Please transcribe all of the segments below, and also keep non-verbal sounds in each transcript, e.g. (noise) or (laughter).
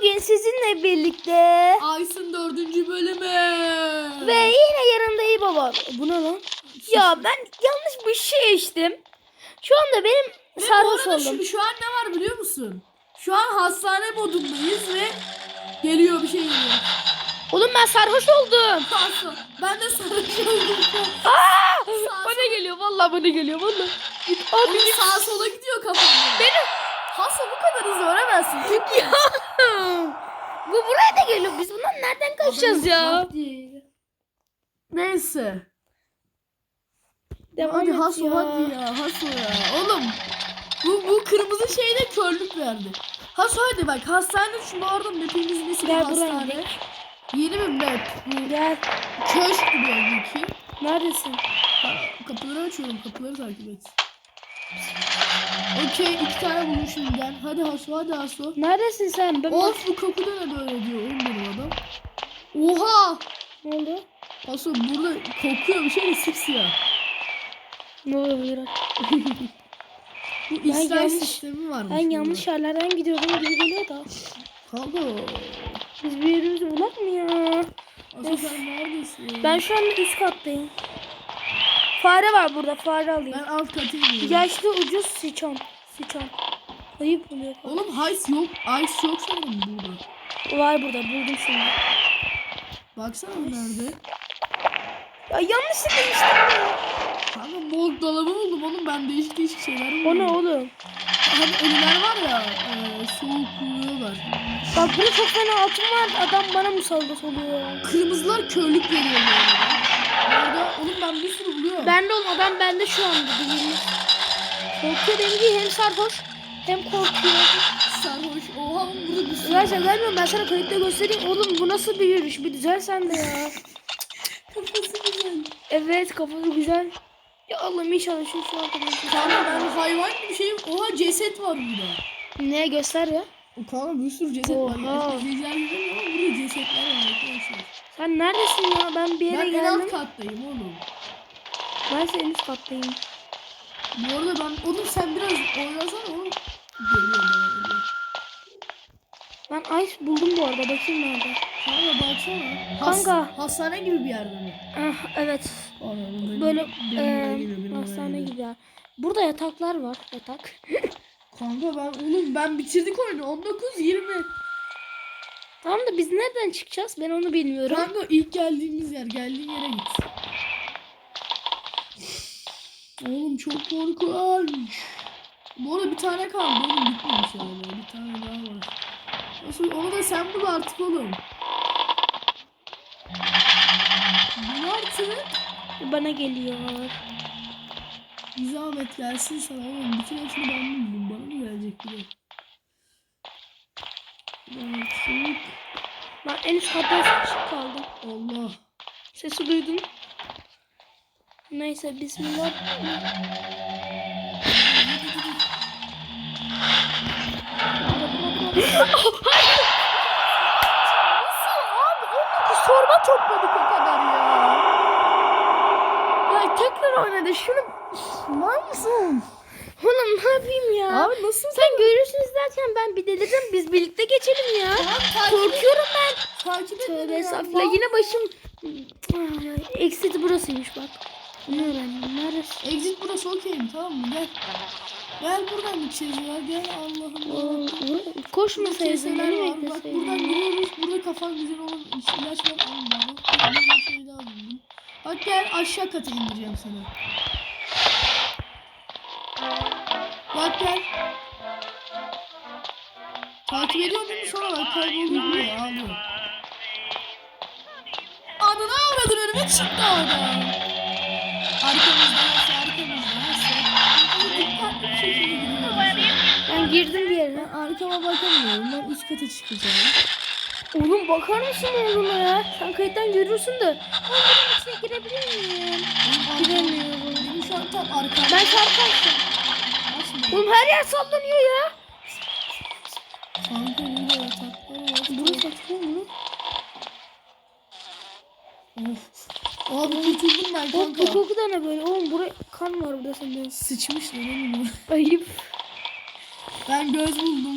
Bugün sizinle birlikte Aysun dördüncü bölümü. ve yine yanımda iyi baba. Bu ne lan? Ya ben yanlış bir şey içtim. Şu anda benim Ve sarhoş bu arada oldum. Şu, şu an ne var biliyor musun? Şu an hastane modundayız ve geliyor bir şey geliyor. Oğlum ben sarhoş oldum. Hasta. Ben de sarhoş oldum. Aa! Bana geliyor vallahi bana geliyor vallahi. Git abi git. sağa sola gidiyor kafamda. Benim Hasta bu kadar hızlı öğrenemezsin. ya. Bu buraya da geliyor. Biz bundan nereden kaçacağız ya? Neyse. Devam hadi et Haso ya. hadi ya Haso ya. Oğlum bu, bu kırmızı şeyde körlük verdi. Haso hadi bak hastane şunu orada map'imiz nesi bir Gel buraya hastane. gidelim. Yeni bir map. Gel. köşk gibi belki. Neredesin? Kapıları açıyorum kapıları takip et. Okey iki tane bulmuşum gel. Hadi Haso hadi Haso. Neredesin sen? Ben Of bu kapıda ne böyle diyor oğlum benim adam. Oha! Ne oldu? Haso burada kokuyor bir şey de sipsiyah. Ne oluyor? Bu (laughs) İsrail yanlış- sistemi varmış. Ben burada. yanlış yerlerden gidiyordum gibi geliyor da. Kanka. Biz bir yerimizi bulak mı ya? Haso sen neredesin? Ben şu anda üst kattayım. Fare var burada. Fare alayım. Ben alt kata iniyorum. Yaşlı ucuz sıçan. Sıçan. Ayıp oluyor. Oğlum ice yok. Ice yok sanırım burada. Var burada. Buldum şimdi. Baksana nerede? Ya yanlışlıkla işte. Kanka mol dolabı buldum oğlum ben değişik değişik şeyler buldum. O ne oğlum? Hani ölüler var ya e, soğuk vuruyorlar. Bak burada çok fena altın var. Adam bana musallat oluyor. Kırmızılar körlük veriyor. Orada oğlum ben bir sürü buluyorum. Bende oğlum adam bende şu anda. Bilmiyorum. Korkuyor değil. Hem sarhoş hem korkuyor. sarhoş. Oha oğlum burada bir sürü. Ulan sen gelmiyorum ben sana kayıtta göstereyim. Oğlum bu nasıl bir yürüyüş? Bir düzel sen de ya. Kafası güzel. Evet kafası güzel. Ya Allah'ım inşallah şu şu arkadaşım. Kanka ben hayvan gibi şeyim. Oha ceset var burada. Ne göster ya. O kanka bir sürü ceset var. Oha. Bilmiyorum ama burada cesetler var arkadaşlar. Sen neredesin ya? Ben bir yere Ben en geldim. alt kattayım oğlum. Ben senin üst kattayım. Bu arada ben oğlum sen biraz oynasana oğlum. Geliyor bana geliyor. Ben ice buldum bu arada. Bakayım nerede. Kanka baksana. Has- Kanka. hastane gibi bir yerde mi? Ah, evet. Benim- Böyle oraya hastane gibi ya. Burada yataklar var. Yatak. (laughs) Kanka ben oğlum ben bitirdik oyunu 19 20. tamam da biz nereden çıkacağız? Ben onu bilmiyorum. Kanka ilk geldiğimiz yer geldiğin yere git. Oğlum çok korkunç. Bu arada bir tane kaldı oğlum bitmemiş hala. Bir tane daha var. Nasıl onu da sen bul artık oğlum. Bul artık. Bana geliyor. Bir zahmet gelsin sana oğlum. Bütün hepsini ben buldum. Bana mı gelecek bir de? Artık. Ben en üst katta sıkışık kaldım. Allah. Sesi duydum. Neyse bismillah. Nasıl abi? 19 sorma topladık o kadar ya. Ya tekrar oynadı. Şunu Var mısın? Oğlum ne yapayım ya? Abi nasıl Sen görürsünüz derken ben bir delirdim. Biz birlikte geçelim ya. Korkuyorum ben. Takip. Tövbe estağfurullah. Yine başım... Exit burasıymış bak. Bunu öğrendim. Neresi? Exit burası okeyim tamam mı? Gel. Gel buradan gideceğiz ya. Gel Allah'ım. Bur- Koşmasaydın beni var. Bak buradan bekleseydin. giriyoruz. Burada kafan güzel olan ilaç var. Allah. Bak bir şey daha buldum. Bak gel aşağı kata indireceğim seni. Bak gel. Takip ediyor mi sonra bak kayboldum diye ağlıyor. Ananı avradın önüme çıktı orada. Arkamızda nasıl arkamızda nasıl. Ama dikkatli bir şekilde gidiyoruz. Ben girdim bir yere. Arkama bakamıyorum. Ben üst kata çıkacağım. Oğlum bakar mısın oğluma ya? Sen kayıttan görürsün de. Ben bunun içine girebilir miyim? Giremiyorum. Benim şu an tam arkamda. Ben. Açma. Oğlum her yer sallanıyor ya. Kanka burada yataklar var. Burası açılıyor mu? Of. Abi kurtuldum ben Bak bu kanka. koku da ne böyle? Oğlum buraya kan var burada sende. Sıçmış lan oğlum. Ayıp. Ben göz buldum.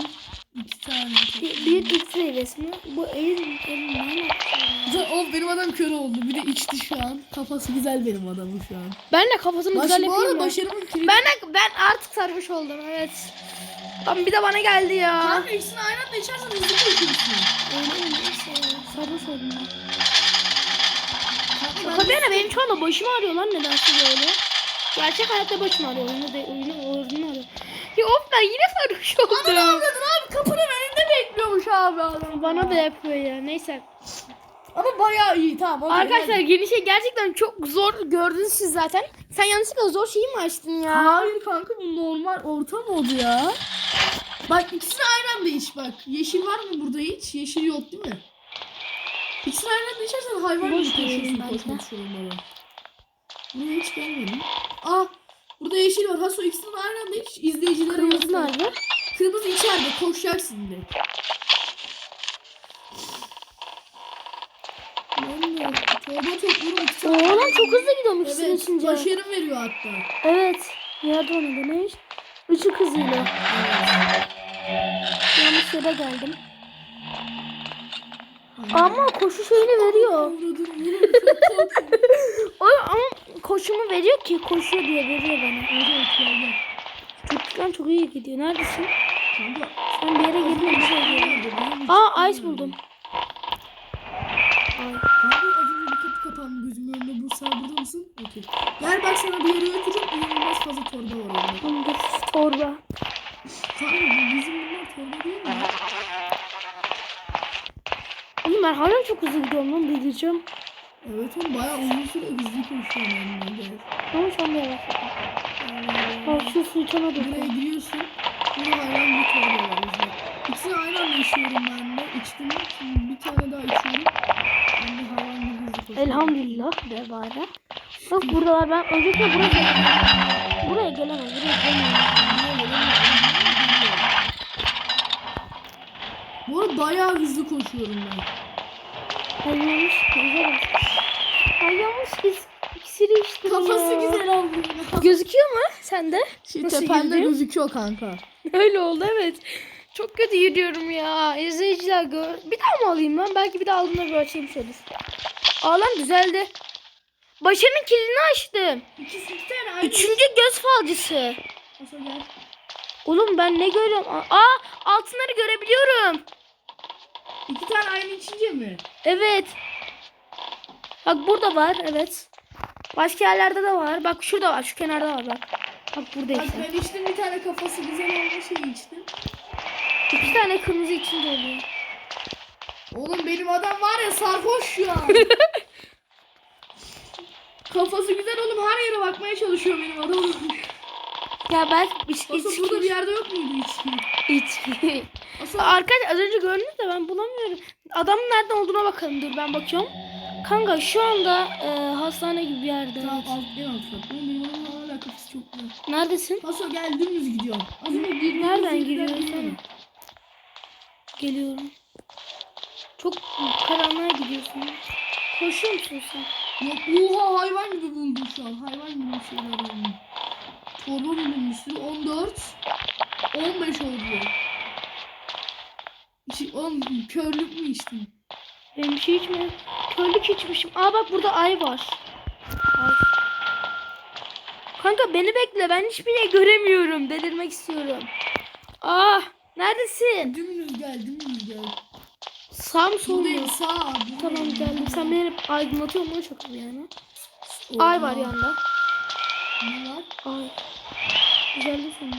İki tane. Bir, bir X-ray resmi. Bu elin elin ne. Of benim adam kör oldu. Bir de içti şu an. Kafası güzel benim adamın şu an. Ben de kafasını Baş, güzel bu yapıyorum. arada başarımın kilidi. Ben de, ben artık sarhoş oldum evet. Ama bir de bana geldi ya. Kanka ikisini aynı anda içersen hızlı koşuyorsun. Öyle mi? Neyse. Sarhoş oldum ben. Kanka benim şu anda başım ağrıyor lan nedense böyle. Gerçek hayatta başım ağrıyor. Oyunda de oyunu oyunu ağrıyor. Ya of ben yine sarhoş oldum. avradın abi kapının önünde bekliyormuş abi adam. Bana da yapıyor ya. Neyse. Ama bayağı iyi tamam. Arkadaşlar hadi. yeni şey gerçekten çok zor gördünüz siz zaten. Sen yanlışlıkla zor şeyi mi açtın ya? Hayır kanka bu normal orta modu ya. Bak ikisini aynı anda iç bak. Yeşil var mı burada hiç? Yeşil yok değil mi? İkisini aynı anda içersen hayvan gibi koşuyorsun koşmak de. sorunları. Buraya hiç gelmedim. Aa burada yeşil var. Haso ikisini de aynı anda iç. İzleyicilere Kırmızı göster. nerede? Kırmızı içeride koşacaksın direkt. Ben de torba topluyorum. iki tane. Çok hızlı gidiyorum ikisini Evet içince. başarı veriyor hatta. Evet. Nerede onu demiş? Işık hızıyla. Yanlış yere geldim. Ama koşu şeyini veriyor. O ama koşumu veriyor ki koşuyor diye veriyor bana. Gel. Çocukken çok iyi gidiyor. Neredesin? Sen bir yere girdin bir şey girdin. Aa ice buldum. Ay. Kanka az önce bir kapı kapandı gözümün önünde. Bu sağ burada mısın? Okey. Gel bak sana bir yere götüreceğim. İnanılmaz fazla torba var orada. Torba. Kanka bizim bunlar torba değil mi? Oğlum ben hala çok hızlı gidiyorum lan delireceğim. Evet oğlum bayağı uzun süre hızlı koşuyor ben de. Ama sen de yavaş. Bak şu su içeme Buraya giriyorsun. Burada hayvan bir torba var bizde. İkisini aynı anda içiyorum ben de. İçtim. Şimdi bir tane daha içiyorum. Ben de hayvan gibi hızlı koşuyorum. Elhamdülillah de bari. Bak buradalar ben öncelikle buraya gelemem. Buraya gelemem. Buraya gelemem. Bu arada bayağı hızlı koşuyorum ben. Ben göze bak. Ben yanlış his, iksiri içtim Kafası ya. güzel oldu. Gözüküyor mu sende? Şey, Nasıl tepende girdin? gözüküyor kanka. (laughs) Öyle oldu evet. Çok kötü yürüyorum ya. İzleyiciler gör. Bir daha mı alayım lan? Belki bir daha aldığımda bir açayım şöyle. Aa lan düzeldi. Başarının kilidini açtım. İkisi iki tane aynı. Üçüncü göz falcısı. Oğlum ben ne görüyorum? Aa altınları görebiliyorum. İki tane aynı içince mi? Evet. Bak burada var evet. Başka yerlerde de var. Bak şurada var. Şu kenarda var bak. Bak burada Bak işte. ben içtim bir tane kafası güzel olma şeyi içtim. İki tane kırmızı içinde oluyor. Oğlum benim adam var ya sarhoş şu (laughs) an. Kafası güzel oğlum her yere bakmaya çalışıyor benim adam. Ya ben içki. burada bir yerde yok muydu içki? içki. Hasan Arkadaş az önce gördünüz de ben bulamıyorum. Adamın nereden olduğuna bakalım dur ben bakıyorum. Kanka şu anda e, hastane gibi bir yerde. Tamam en alt kat. Oğlum benim çok güzel. Neredesin? Hasan gel dümdüz gidiyorum. Az önce girdiğimiz Nereden giriyorsun? Geliyorum. Çok karanlığa gidiyorsun. Koşuyor musun sen? Yok oha hayvan gibi buldum şu an. Hayvan gibi bir şeyler buldum. Bir sürü. 14. 15 oldu. İçi, oğlum körlük mü içtin? Ben bir şey içmedim. Körlük içmişim. Aa bak burada ay var. Ay. Kanka beni bekle. Ben hiçbir şey göremiyorum. Delirmek istiyorum. Ah neredesin? Dümdüz gel dümdüz gel. Sağ mı sol mu? Sağ. Tamam geldim. Sen beni hep aydınlatıyorsun. Bu çok iyi yani. Ay var yanında. Ne var? Ay. Güzeldi sonunda.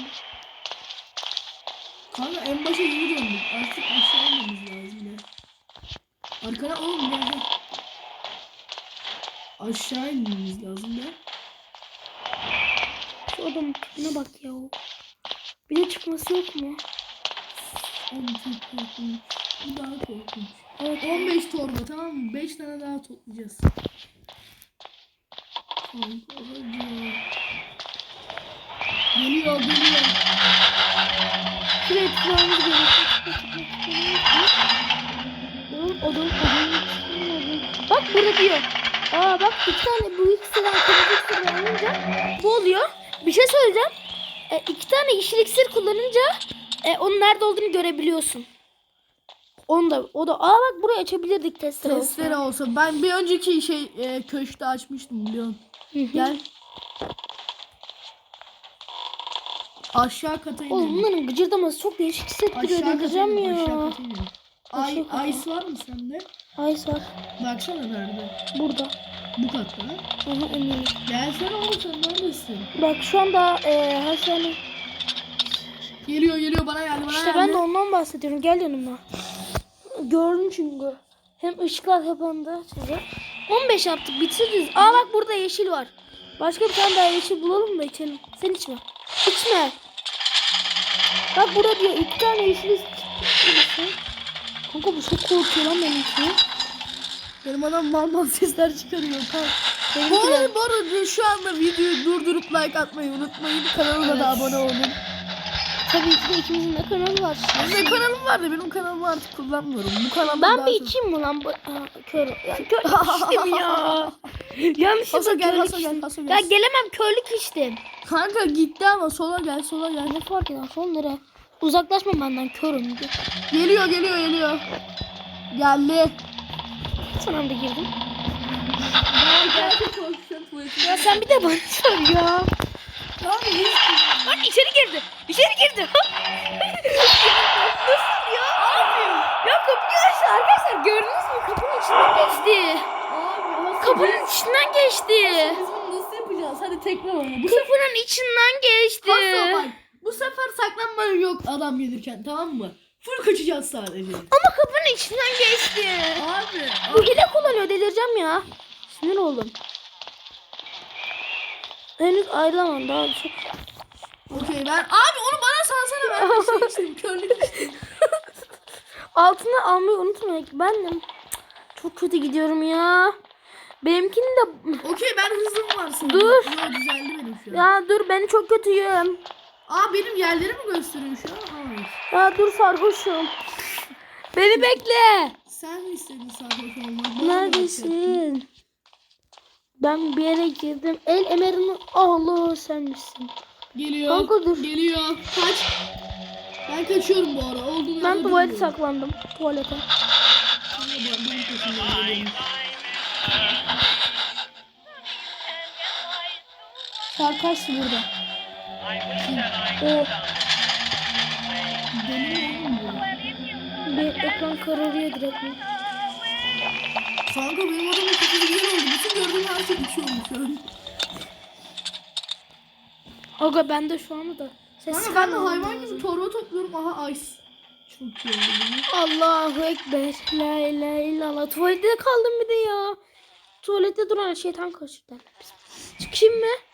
Kanka en başa geri döndük. Artık aşağı inmemiz lazım ya. Arkana oğlum gel. Aşağı inmemiz lazım ya. Şu adamın tipine bak ya. Bir de çıkması yok mu? Oğlum çok korkunç. Bu daha korkunç. Evet. 15 torba tamam mı? 5 tane daha toplayacağız. Kanka hadi. Geliyor geliyor. Şuraya tıklamamız gerekiyor. Oğlum adam adam. Bak burada diyor. Aa bak iki tane bu ikisinden kırmızı iksir alınca bu oluyor. Bir şey söyleyeceğim. E, iki tane yeşil iksir kullanınca e, onun nerede olduğunu görebiliyorsun. Onu da o da aa bak burayı açabilirdik testere olsa. Testere olsa. Ben bir önceki şey e, köşkte açmıştım biliyorsun. Hı hı. Gel. Aşağı kata Oğlum inelim. bunların gıcırdaması çok değişik hissettiriyor Aşağı kata delireceğim inelim. Aşağı ya. kata inelim. Ay, Aşağı kata. ice var mı sende? Ice var Baksana nerede? burada. Bu katta. Aha eminim. Gelsene oğlum sen neredesin? Bak şu anda e, her şey Geliyor geliyor bana geldi bana İşte geldi. ben de ondan bahsediyorum. Gel yanıma. Gördüm çünkü. Hem ışıklar kapandı. Şimdi. 15 yaptık. Bitiririz. Aa bak burada yeşil var. Başka bir tane daha yeşil bulalım da içelim. Sen içme. İçme. Bak burada diyor. iki tane yeşil içti. Kanka bu çok korkuyor lan benim için. Benim adam mal mal sesler çıkarıyor. Kalk. Bu arada, bu arada şu anda videoyu durdurup like atmayı unutmayın. Kanalıma da abone olun. Tabii ki de ikimizin de kanalı var. Benim de kanalım vardı. Benim kanalımı artık kullanmıyorum. Bu kanalda Ben bir içeyim mi lan? Bu... Aa, kör. (laughs) Ya, kör içtim ya. (laughs) Yanlışlıkla Haso gel, körlük Haso gel. Haso gel. Ya gelemem körlük içtim. Kanka gitti ama sola gel sola gel. Ne fark eder sonlara? Uzaklaşma benden körüm. Geliyor geliyor geliyor. Geldi. Son anda girdim. Ya Ya sen bir de bana sor ya. Lan içeri girdi. İçeri girdi. (laughs) Nasıl ya? Abi. Ya kapıyı açtı arkadaşlar. Gördünüz mü? Kapının içinden geçti. Kapının içinden geçti. Biz bunu nasıl yapacağız? Hadi tekrar oyna. Bu Kapının içinden geçti. bak. Bu sefer saklanma yok adam gelirken tamam mı? Full kaçacağız sadece. Ama kapının içinden geçti. Abi. Bu hile kullanıyor delireceğim ya. Sinir oldum. Henüz ayrılamam daha çok. Okey ben. Abi onu bana salsana ben bir şey içtim. (laughs) Körlük içtim. Altına almayı unutmayın. Ben de çok kötü gidiyorum ya. Benimkini de Okey ben hızım var senin. Dur. Yo, düzeldi benim şu an. ya dur ben çok kötüyüm. Aa benim yerleri mi gösteriyor şu an? Hayır. Ya dur sarhoşum. Beni bekle. Sen mi istedin sarhoş olmak? Neredesin? Ben bir yere girdim. El Emer'in oğlu sen misin? Geliyor. Kanka dur. Geliyor. Kaç. Ben kaçıyorum bu ara. Olduğum Ben tuvalete saklandım. Tuvalete. Kanka ben- benim Sarkaç burada. O Deli mi bir ekran kararıyor direkt. Kanka benim adamın kafası güzel oldu. Bütün gördüğüm her şey şu an. Aga bende şu anda da ses Kanka ben de hayvan gibi torba topluyorum. Aha ice. Çok iyi oldu. Allahu Ekber. La ilahe illallah. Tuvalette kaldım bir de ya. Tuvalette duran şeytan kaçırdı. Çıkayım mı?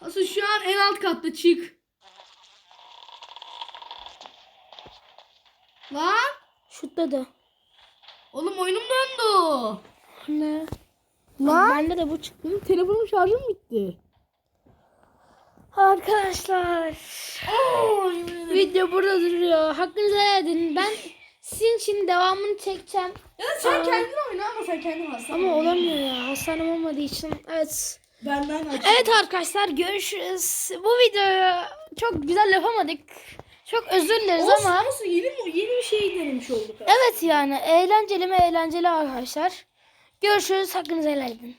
Asıl şu an en alt katta çık. Lan. Şutta da. Oğlum oyunum döndü. Ne? Lan. Bende de bu çıktı. Benim telefonum şarjım bitti. Arkadaşlar. Ederim. Video burada duruyor. Hakkınızı helal edin. Ben sizin için devamını çekeceğim. Ya sen Aa. kendin oyna ama sen kendin hasta. Ama olamıyor ya. Hastanem olmadığı için. Evet. Benden aç. Evet arkadaşlar görüşürüz. Bu videoyu çok güzel yapamadık. Çok özür dileriz Olsun ama. olsun yeni, yeni bir şey denemiş olduk. Evet yani eğlenceli mi eğlenceli arkadaşlar. Görüşürüz. Hakkınızı helal edin.